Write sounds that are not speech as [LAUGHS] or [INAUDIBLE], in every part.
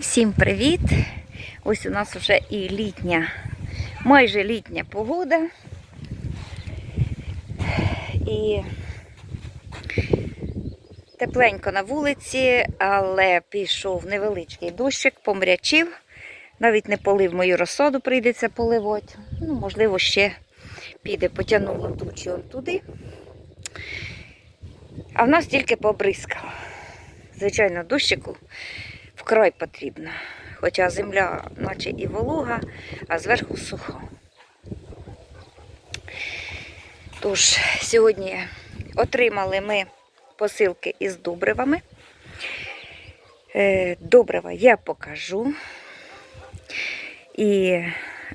Всім привіт! Ось у нас вже і літня, майже літня погода. І тепленько на вулиці, але пішов невеличкий дощик, помрячив. Навіть не полив мою розсаду, прийдеться поливати. Ну, можливо, ще піде, потягнуло тучі он туди. А в нас тільки побризкало. Звичайно, дощику вкрай потрібно. Хоча земля наче і волога, а зверху сухо. Тож, сьогодні отримали ми посилки із добривами. Е, Добрива я покажу. І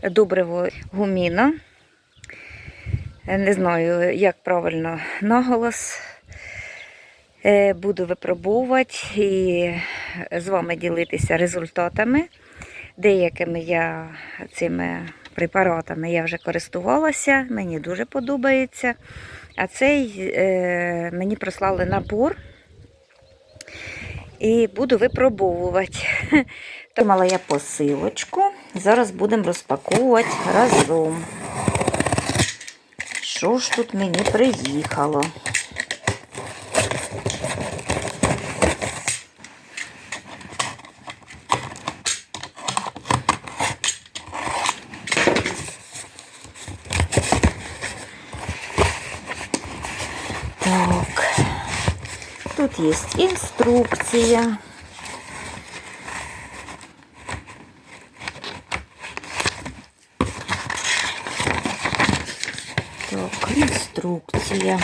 добриво гуміно. Е, Не знаю, як правильно наголос. Е, Буду випробовувати і з вами ділитися результатами. Деякими я цими препаратами я вже користувалася, мені дуже подобається. А цей е, мені прислали набор і буду випробовувати. [LAUGHS] Отримала я посилочку. Зараз будемо розпаковувати разом. Що ж тут мені приїхало? Тут есть инструкция. Так, інструкція.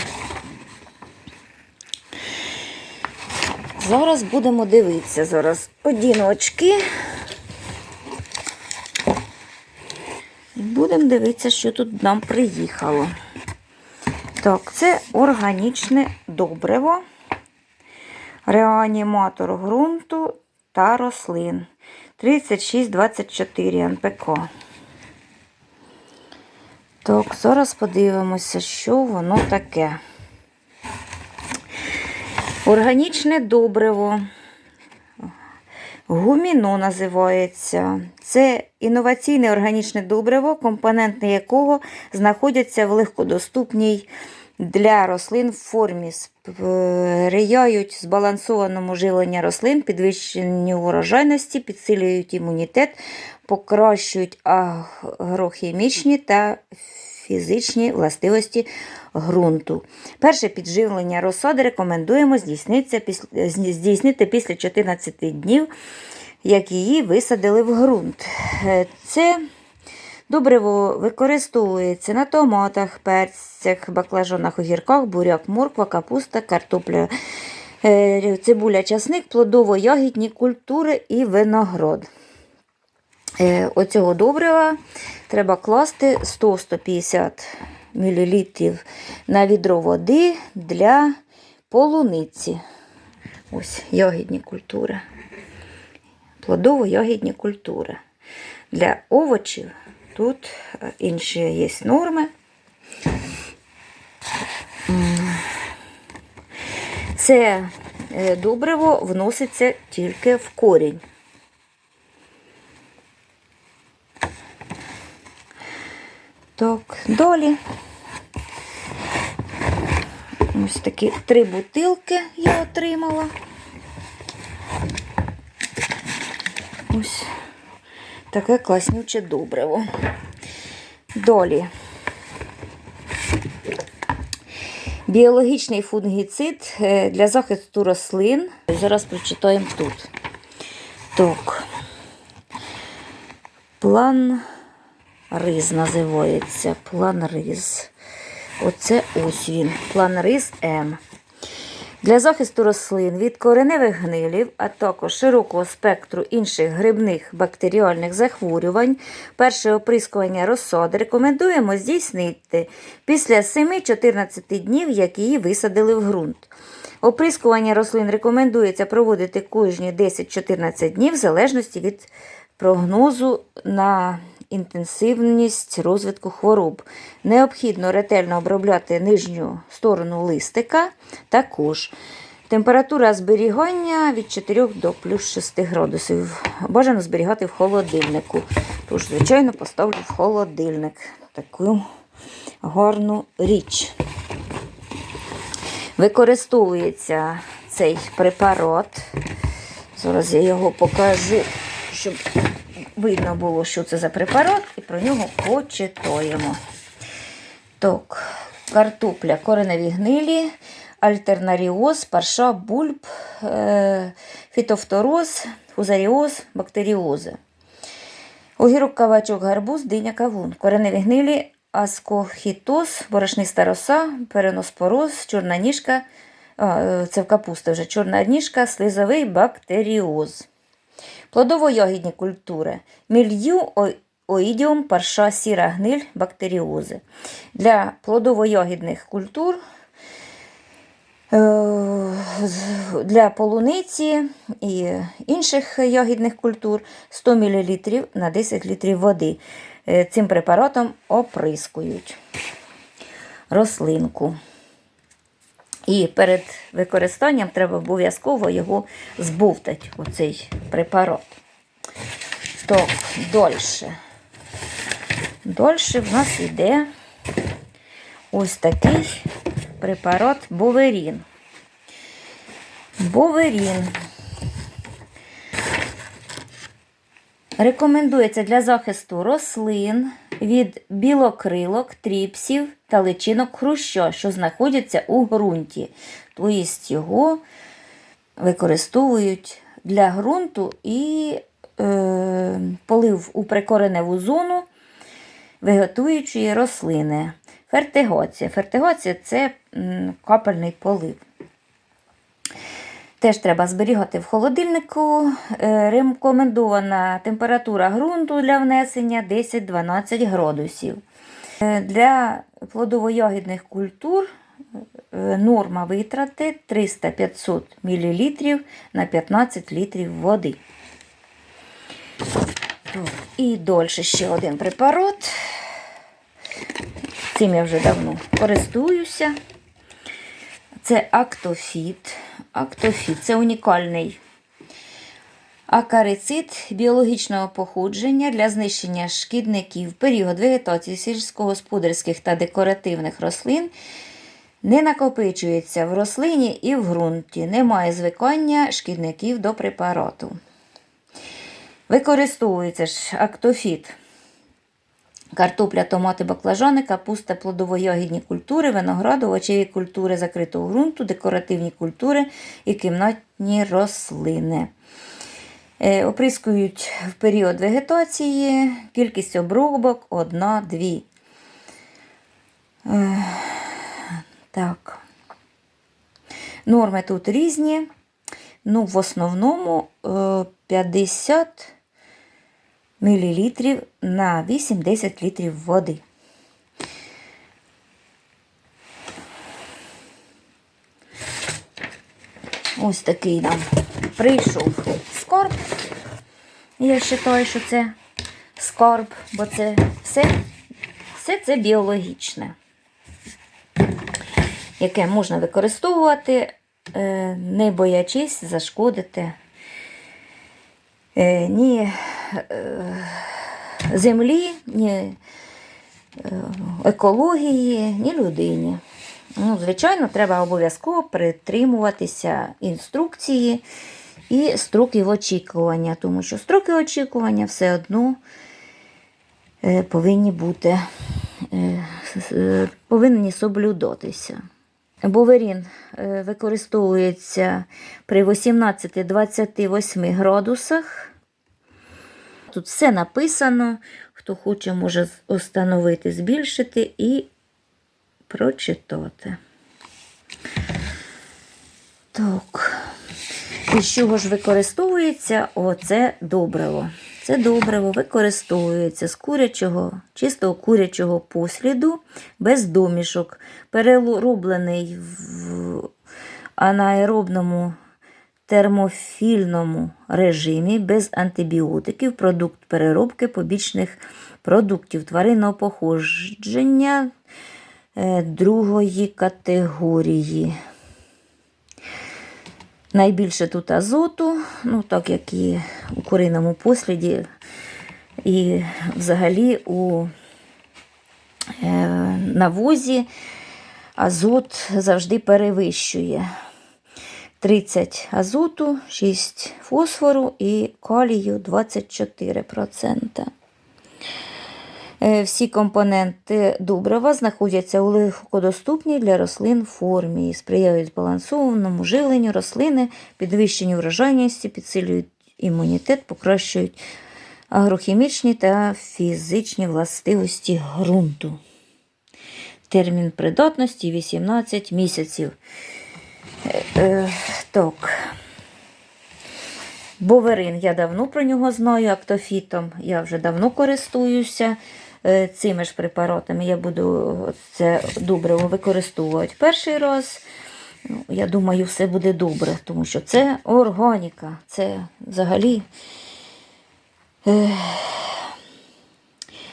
Зараз будемо дивитися. Зараз одіночки. Будемо дивитися, що тут нам приїхало. Так, це органічне добриво, реаніматор ґрунту та рослин 3624 НПК. Так, зараз подивимося, що воно таке. Органічне добриво. Гуміно називається. Це інноваційне органічне добриво, компоненти якого знаходяться в легкодоступній для рослин в формі, сприяють збалансованому живленню рослин, підвищенню урожайності, підсилюють імунітет, покращують агрохімічні та фізичні властивості ґрунту. Перше підживлення розсади рекомендуємо здійснити після, здійснити після 14 днів, як її висадили в ґрунт. Е, Це добриво використовується на томатах, перцях, баклажанах, огірках, буряк, морква, капуста, картопля, е, цибуля, часник, плодово-ягідні культури і виноград. Е, Оцього добрива треба класти 100-150 мл на відро води для полуниці. Ось ягідні культури. Плодово-ягідні культури. Для овочів тут е, інші є норми. Це е, добриво вноситься тільки в корінь. Так, далі. Ось такі три бутилки я отримала. Ось таке класнюче добриво. Далі. Біологічний фунгіцид е, для захисту рослин. Зараз прочитаємо тут. Так. План Риз називається. План Риз. Оце ось він. План Риз М. Для захисту рослин від кореневих гнилів, а також широкого спектру інших грибних бактеріальних захворювань, перше оприскування розсади рекомендуємо здійснити після 7-14 днів, як її висадили в ґрунт. Оприскування рослин рекомендується проводити кожні 10-14 днів в залежності від прогнозу на інтенсивність розвитку хвороб. Необхідно ретельно обробляти нижню сторону листика також. Температура зберігання від 4 до плюс 6 градусів. Бажано зберігати в холодильнику. Тож, звичайно, поставлю в холодильник таку гарну річ. Використовується цей препарат. Зараз я його покажу, щоб видно було, що це за препарат, і про нього почитаємо. Так, картопля, кореневі гнилі, альтернаріоз, парша, бульб, е, фітофтороз, фузаріоз, бактеріози. Огірок, кавачок, гарбуз, диня, кавун. Кореневі гнилі, аскохітоз, борошниста роса, переноспороз, чорна ніжка, е, це в капуста вже чорна ніжка, слизовий бактеріоз. Плодово-ягідні культури. Мілью, оїдіум, парша, сіра гниль, бактеріози. Для плодово-ягідних культур е, для полуниці і інших ягідних культур 100 мл на 10 літрів води. Е, Цим препаратом оприскують рослинку. І перед використанням треба обов'язково його збовтати, оцей препарат. Так, дольше. Дольше в нас йде ось такий препарат Боверін. Боверін. Рекомендується для захисту рослин від білокрилок, тріпсів та личинок хруща, що знаходяться у ґрунті. Тобто його використовують для ґрунту і е, полив у прикореневу зону виготуючої рослини. Фертигація. Фертигація це капельний полив. Теж треба зберігати в холодильнику. Е, Рекомендована температура ґрунту для внесення 10-12 градусів. Е, Для плодово-ягідних культур е, норма витрати 300-500 мл на 15 літрів води. І дольше ще один препарат. Цим я вже давно користуюся. Це актофіт. Актофіт це унікальний акарицид біологічного походження для знищення шкідників в період вегетації сільськогосподарських та декоративних рослин. Не накопичується в рослині і в ґрунті. Немає звикання шкідників до препарату. Використовується ж актофіт. Картопля, томати, баклажани, капуста, плодово-ягідні культури, виноград, овочеві культури закритого ґрунту, декоративні культури і кімнатні рослини. Е, Оприскують в період вегетації, кількість обробок 1-2. Е, Так. Норми тут різні. Ну, в основному е, 50 мл на 8-10 літрів води. Ось такий нам прийшов скарб. Я вважаю, що це скарб, бо це все, все це біологічне, яке можна використовувати, е, не боячись зашкодити е, ні землі, ні е, екології, ні людині. Ну, звичайно, треба обов'язково притримуватися інструкції і строків очікування, тому що строки очікування все одно е, повинні бути, е, е, повинні соблюдатися. Боверін е, використовується при 18-28 градусах. Тут все написано. Хто хоче, може встановити, збільшити і прочитати. Так. І з чого ж використовується оце добриво? Це добриво використовується з курячого, чистого курячого посліду, без домішок, перероблений в анаеробному термофільному режимі без антибіотиків, продукт переробки побічних продуктів тваринного походження е, другої категорії. Найбільше тут азоту, ну так як і у куриному посліді, і взагалі у е, навозі азот завжди перевищує. 30 азоту, 6 фосфору і калію 24%. Е, Всі компоненти добрива знаходяться у легкодоступній для рослин формі і сприяють збалансованому живленню рослини, підвищенню врожайності, підсилюють імунітет, покращують агрохімічні та фізичні властивості ґрунту. Термін придатності 18 місяців. Е, е, так. Боверин, я давно про нього знаю, актофітом. Я вже давно користуюся е, цими ж препаратами. Я буду це добриво використовувати перший раз. Ну, Я думаю, все буде добре, тому що це органіка, це взагалі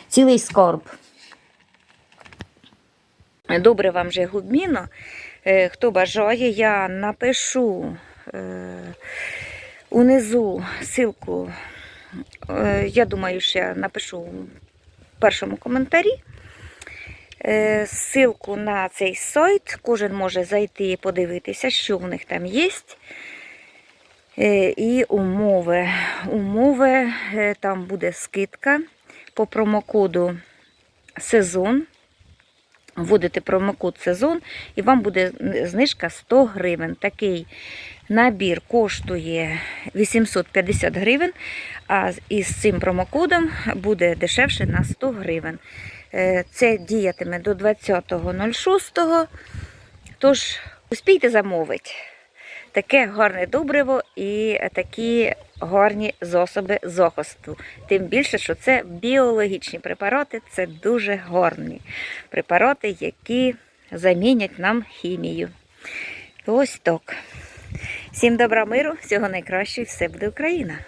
цілий скарб. Добре вам же губміно. Е, Хто бажає, я напишу е, унизу ссылку. Е, Я думаю, я напишу в першому коментарі. Ссылку на цей сайт. Кожен може зайти і подивитися, що в них там є. І умови. Умови там буде скидка по промокоду сезон. Вводите промокод сезон і вам буде знижка 100 гривень. Такий набір коштує 850 гривень, а із цим промокодом буде дешевше на 100 гривень. Е, Це діятиме до 20.06. Тож успійте замовити таке гарне добриво і такі гарні засоби захисту. Тим більше, що це біологічні препарати, це дуже гарні препарати, які замінять нам хімію. Ось так. Всім добра миру, всього найкращого, все буде Україна!